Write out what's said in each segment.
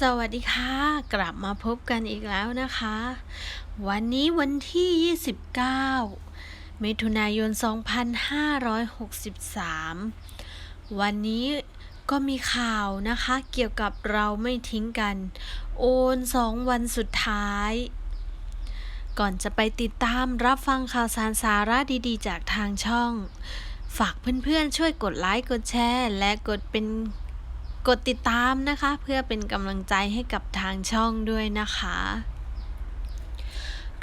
สวัสดีค่ะ กลับมาพบกันอีกแล้วนะคะ วันนี้วันที่ 29 มิถุนายน 2563 วันนี้ก็มีข่าวนะคะ เกี่ยวกับเราไม่ทิ้งกัน โอนสองวันสุดท้าย ก่อนจะไปติดตามรับฟังข่าวสารสาระดีๆ จากทางช่อง ฝากเพื่อนๆช่วยกดไลค์กดแชร์ และกดเป็น กดติดตามนะคะ เพื่อเป็นกำลังใจให้กับทางช่องด้วยนะคะ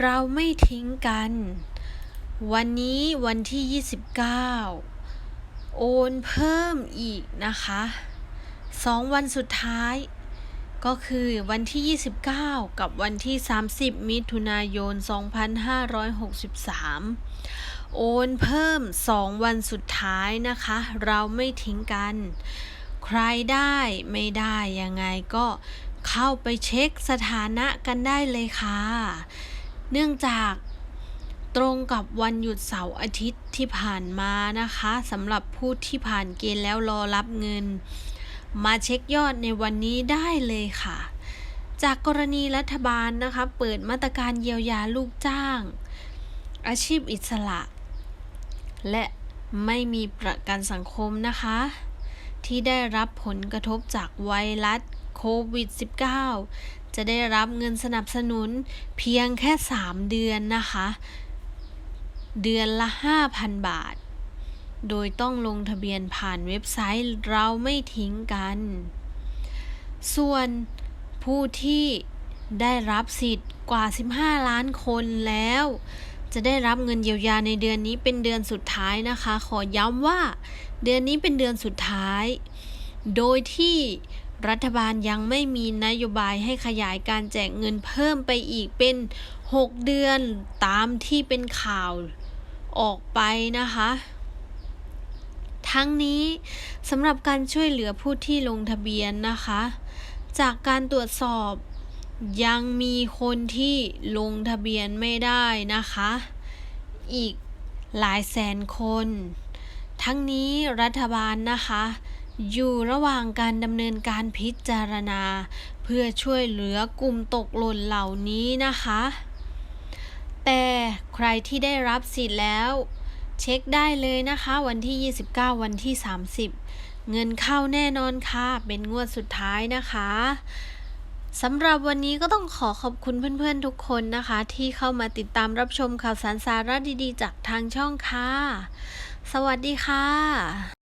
เราไม่ทิ้งกัน วันนี้วันที่ 29 โอนเพิ่มอีกนะคะสองวันสุดท้ายก็คือวันที่ 29 กับวันที่ 30 มิถุนายน 2563 โอนเพิ่ม 2 วันสุดท้ายนะคะ เราไม่ทิ้งกัน ใครได้ไม่ได้ยังไงก็เข้าไปเช็คสถานะกันได้เลยค่ะ เนื่องจากตรงกับวันหยุดเสาร์อาทิตย์ที่ผ่านมานะคะสำหรับผู้ที่ผ่านเกณฑ์แล้วรอรับเงิน มาเช็คยอดในวันนี้ได้เลยค่ะ จากกรณีรัฐบาลนะคะเปิดมาตรการเยียวยาลูกจ้าง อาชีพอิสระ และไม่มีประกันสังคมนะคะ ที่ได้รับผลกระทบจากไวรัสโควิด -19 จะได้รับเงินสนับสนุนเพียงแค่ 3 เดือนนะคะ เดือนละ 5,000 บาท โดยต้องลงทะเบียนผ่านเว็บไซต์เราไม่ทิ้งกัน ส่วนผู้ที่ได้รับสิทธิ์กว่า 15 ล้านคนแล้ว จะได้รับเงินเยียวยาในเดือนนี้เป็นเดือนสุดท้ายนะคะ ขอย้ำว่า เดือนนี้เป็นเดือนสุดท้าย โดยที่รัฐบาลยังไม่มีนโยบายให้ขยายการแจกเงินเพิ่มไปอีกเป็น 6 เดือนตามที่เป็นข่าวออกไปนะคะ ทั้งนี้สำหรับการช่วยเหลือผู้ที่ลงทะเบียนนะคะ จากการตรวจสอบ ยังมีคนที่ลงทะเบียนไม่ได้นะคะ อีกหลายแสนคน ทั้งนี้รัฐบาลนะคะ อยู่ระหว่างการดำเนินการพิจารณา เพื่อช่วยเหลือกลุ่มตกหล่นเหล่านี้นะคะ แต่ใครที่ได้รับสิทธิ์แล้ว เช็คได้เลยนะคะ วันที่ 29 วันที่ 30 เงินเข้าแน่นอนค่ะ เป็นงวดสุดท้ายนะคะ สำหรับวันนี้ก็ต้องขอขอบคุณเพื่อนๆทุกคนนะคะ ที่เข้ามาติดตามรับชมข่าวสารสาระดีๆ จากทางช่องค่ะ สวัสดีค่ะ